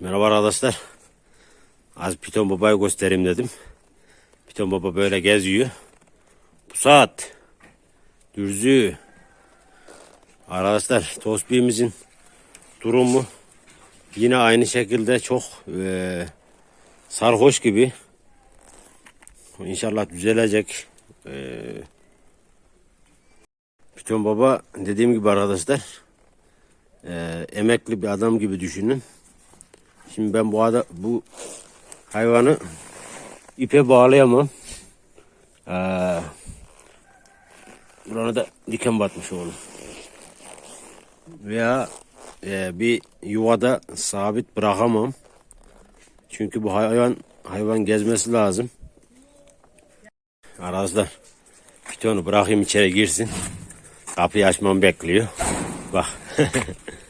Merhaba arkadaşlar. Az Piton Baba'yı göstereyim dedim. Piton Baba böyle geziyor. Pusat. Dürzü. Arkadaşlar tosbiğimizin durumu yine aynı şekilde çok eee, sarhoş gibi. İnşallah düzelecek. Eee Piton Baba dediğim gibi arkadaşlar eee, emekli bir adam gibi düşünün. Şimdi ben bu ada, bu hayvanı ipe bağlayamam. Ee, burana da diken batmış oğlum. Veya e, bir yuvada sabit bırakamam. Çünkü bu hayvan hayvan gezmesi lazım. Arkadaşlar pitonu bırakayım içeri girsin. Kapıyı açmamı bekliyor. Bak.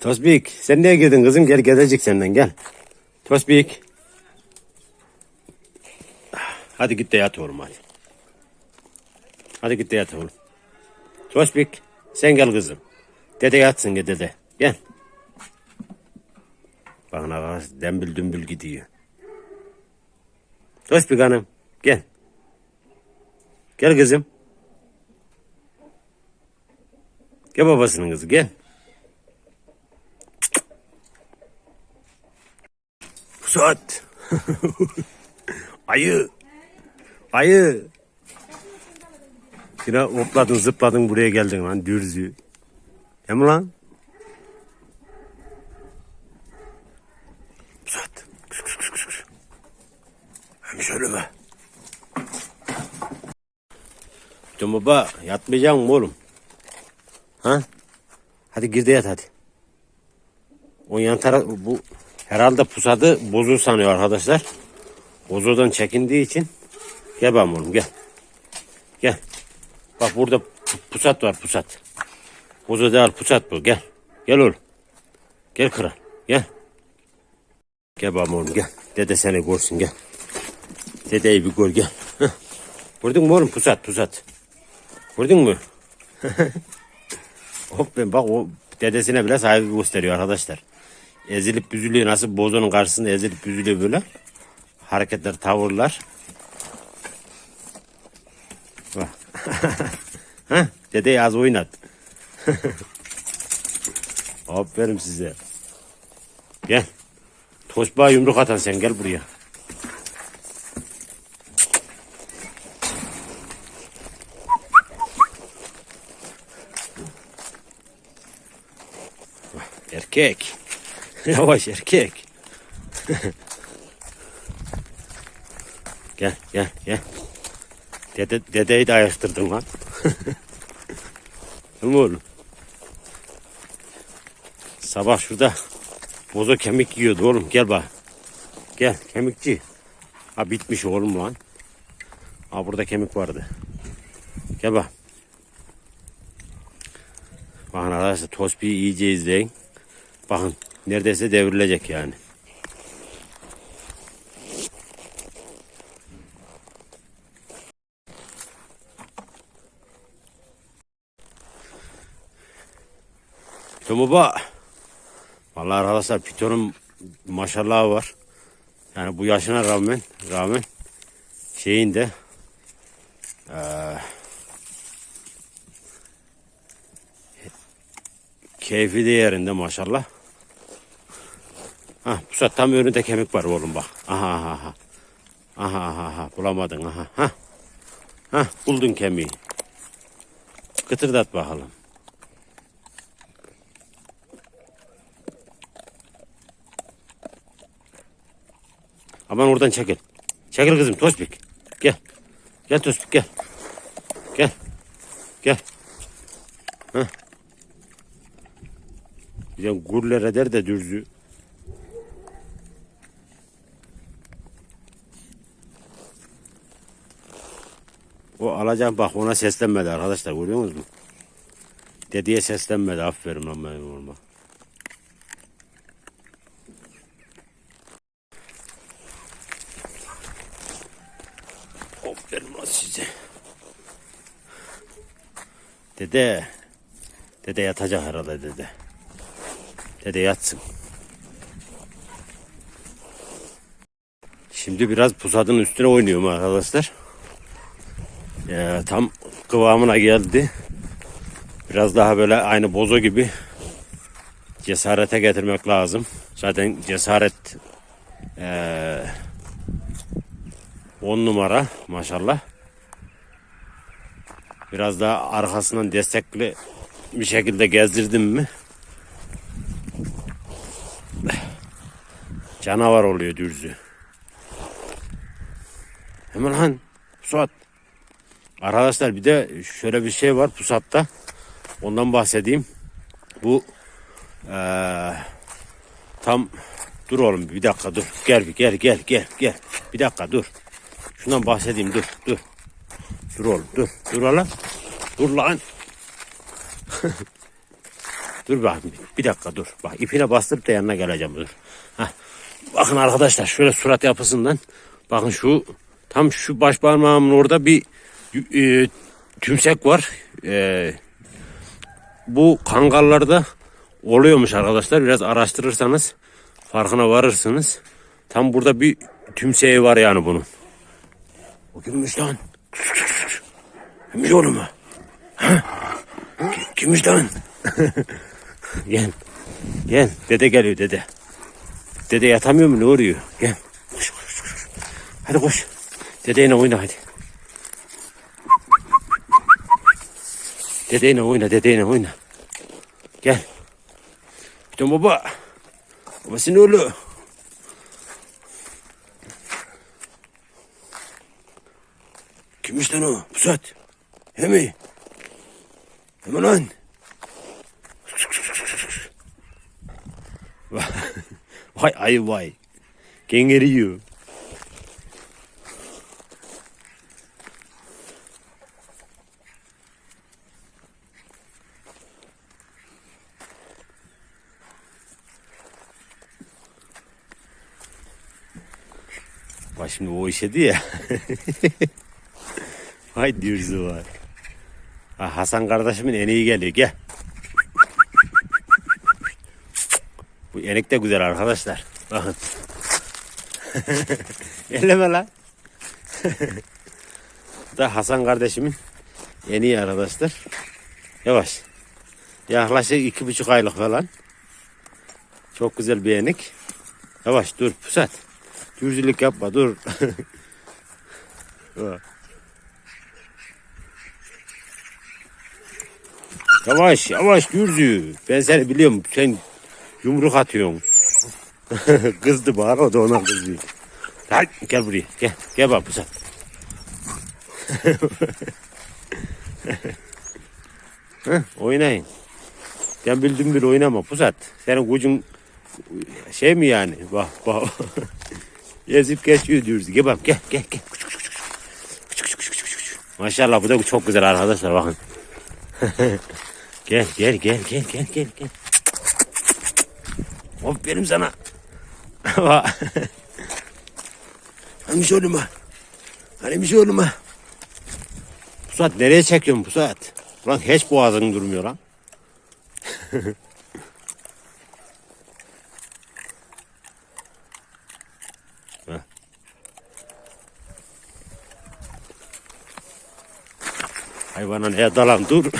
Tosbik sen niye girdin kızım? Gel gelecek senden gel. Tosbik. Hadi git de yat oğlum hadi. Hadi git de yat oğlum. Tosbik sen gel kızım. Dede yatsın gel dede. Gel. Bakın arkadaş dembül dümbül gidiyor. Tosbik hanım gel. Gel kızım. Gel babasının kızı gel. Pusat. Ayı. Ayı. Yine hopladın zıpladın buraya geldin lan dürzü. Hem lan? Pusat. Kış kış kış kış. Hem söyleme. Can baba yatmayacak mı oğlum? Ha? Hadi gir de yat hadi. O yan taraf bu herhalde pusadı bozu sanıyor arkadaşlar. Bozudan çekindiği için gel ben oğlum gel. Gel. Bak burada pu- pusat var pusat. Bozu değil pusat bu gel. Gel oğlum. Gel kral gel. Gel babam oğlum gel. Dede seni görsün gel. Dedeyi bir gör gel. Heh. Gördün mü oğlum pusat pusat. Gördün mü? Hop ben bak o dedesine bile saygı gösteriyor arkadaşlar. Ezilip büzülüyor nasıl bozonun karşısında ezilip büzülüyor böyle. Hareketler, tavırlar. Bak. Hah, dedeyi az oynat. Aferin size. Gel. Tosbağa yumruk atan sen gel buraya. Erkek. Yavaş erkek. gel gel gel. Dede, dedeyi de ayıktırdın lan. Değil mi oğlum? Sabah şurada bozo kemik yiyordu oğlum. Gel bak. Gel kemikçi. Ha bitmiş oğlum lan. Ha burada kemik vardı. Gel bak. Bakın arkadaşlar Tospi'yi iyice izleyin. Bakın neredeyse devrilecek yani. Piton baba. Vallahi arkadaşlar Piton'un maşallahı var. Yani bu yaşına rağmen rağmen şeyin de eee Keyfi de yerinde maşallah. Ha bu saat tam önünde kemik var oğlum bak. Aha aha aha. Aha aha aha bulamadın aha. Ha. Ha buldun kemiği. Kıtırdat bakalım. Aman oradan çekil. Çekil kızım Tospik. Gel. Gel Tospik gel. Gel. Gel. Bir de gurler eder de dürzü. O alacağım bak ona seslenmedi arkadaşlar görüyor musunuz? Dediye seslenmedi aferin lan benim oğluma. Aferin lan size. Dede. Dede yatacak herhalde dede. Dede yatsın. Şimdi biraz pusadın üstüne oynuyorum arkadaşlar. Ee, tam kıvamına geldi. Biraz daha böyle aynı bozo gibi cesarete getirmek lazım. Zaten cesaret ee, on numara maşallah. Biraz daha arkasından destekli bir şekilde gezdirdim mi canavar oluyor dürzü. Hemen han Pusat. Arkadaşlar bir de şöyle bir şey var Pusat'ta. Ondan bahsedeyim. Bu eee, tam dur oğlum bir dakika dur. Gel bir gel gel gel gel. Bir dakika dur. Şundan bahsedeyim dur dur. Dur oğlum dur. Dur oğlum. Dur lan. dur bak bir dakika dur. Bak ipine bastırıp da yanına geleceğim dur. Heh. Bakın arkadaşlar şöyle surat yapısından bakın şu tam şu baş parmağımın orada bir e, tümsek var. E, bu kangallarda oluyormuş arkadaşlar. Biraz araştırırsanız farkına varırsınız. Tam burada bir tümseği var yani bunun. O kimmiş lan? Kimmiş oğlum? Ha? Kim- Kimmiş lan? gel. Gel. Dede geliyor dede. Dede yatamıyor mu ne oluyor? Gel. Koş koş koş. Hadi koş. Dedeyle oyna hadi. Dedeyle oyna dedeyle oyna. Gel. Gidin baba. Babasının oğlu. Kimmiş lan o? Pusat. He mi? Hemen lan. Vay ay vay. Kengeri yiyor. Bak şimdi o işedi ya. Vay dürzü var. Ha, Hasan kardeşimin en iyi geliyor. Gel. Bu enik de güzel arkadaşlar. Bakın. Elleme lan. Da Hasan kardeşimin en iyi arkadaşlar. Yavaş. Yaklaşık iki buçuk aylık falan. Çok güzel bir enik. Yavaş dur pusat. Dürzülük yapma dur. Yavaş yavaş dürzü. Ben seni biliyorum. Sen yumruk atıyorsun. Kızdı bana o da ona kızıyor. Gel, gel buraya. Gel. Gel bak pusat. Heh, oynayın. Sen bildiğin bir oynama pusat. Senin gücün şey mi yani? Bak bak. Yazıp geçiyor diyoruz. Gel bak gel gel gel. Maşallah bu da çok güzel arkadaşlar bakın. gel gel gel gel gel gel gel. Aferin sana. Bak. Hanimiş oğluma. Hanimiş oğluma. Pusat nereye çekiyorsun Pusat? Ulan hiç boğazın durmuyor lan. Hayvana neye dalan dur.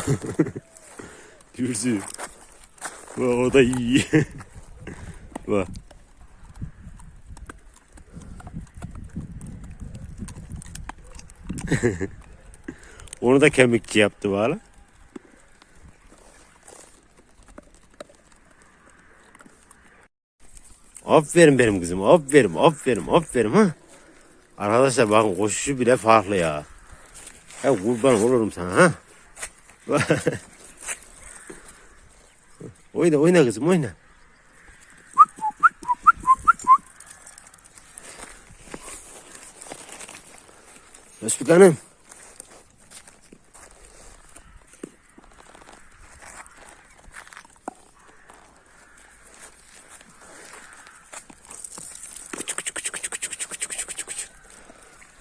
Bak o da iyi. Bak. Onu da kemikçi yaptı bana. Aferin benim kızım. Aferin, aferin, aferin ha. Arkadaşlar bakın koşuşu bile farklı ya. Ya kurban olurum sana ha. oyna oyna kızım oyna. Özbük Hanım.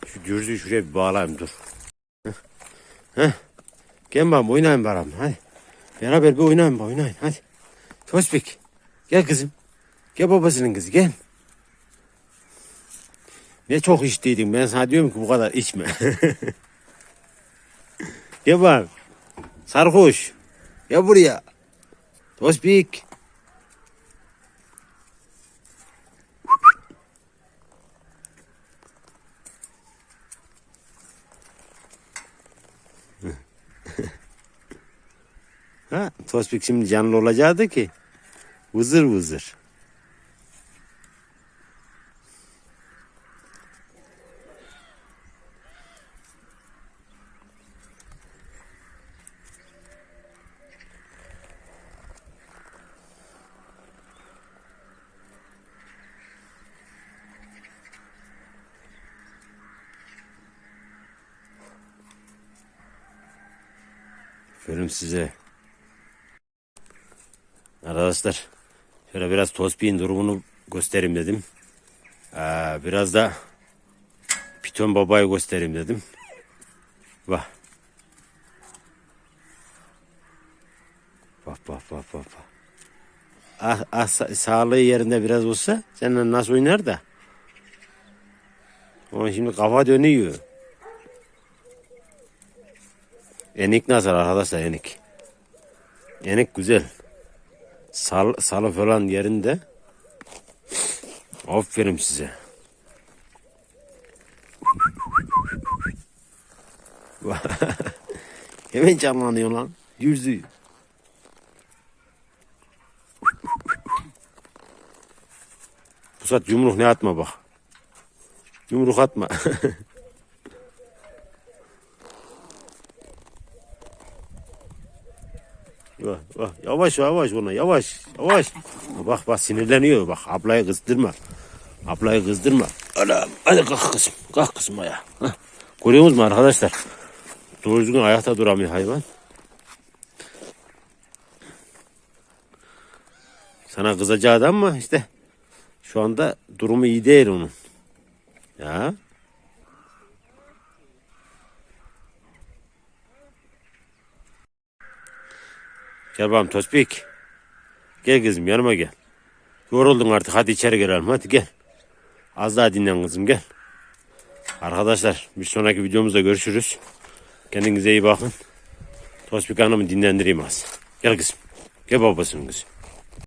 Şu dürzüyü şuraya bir bağlayayım dur. Heh. Gel bakalım oynayın bakalım hadi. Beraber bir oynayın bak oynayın hadi. Tospik gel kızım. Gel babasının kızı gel. Ne çok içtiydin. Ben sana diyorum ki bu kadar içme. Gel bak. Sarhoş. Ya buraya. Tospik. Ha, Tospik şimdi canlı olacaktı ki. Vızır vızır. Aferin size. Arkadaşlar şöyle biraz Tospik'in durumunu göstereyim dedim. Ee, biraz da Piton Baba'yı göstereyim dedim. Bak. Bak bak bak bak. bak. Ah, ah sa- sağlığı yerinde biraz olsa seninle nasıl oynar da. Onun şimdi kafa dönüyor. Enik nasıl arkadaşlar enik? Enik güzel. Sal, salı falan yerinde. Aferin size. Hemen canlanıyor lan. Yüzü. Pusat yumruk ne atma bak. Yumruk atma. Bak, yavaş yavaş ona yavaş yavaş. Bak bak sinirleniyor bak ablayı kızdırma. Ablayı kızdırma. Anam hadi kalk kızım kalk kızım ayağa. Hah. Görüyor musunuz arkadaşlar? Doğru düzgün ayakta duramıyor hayvan. Sana kızacağı ama işte şu anda durumu iyi değil onun. Ya. Bakalım Tospik. Gel kızım yanıma gel. Yoruldun artık hadi içeri girelim hadi gel. Az daha dinlen kızım gel. Arkadaşlar bir sonraki videomuzda görüşürüz. Kendinize iyi bakın. Tospik Hanım'ı dinlendireyim az. Gel kızım. Gel babasının kızım.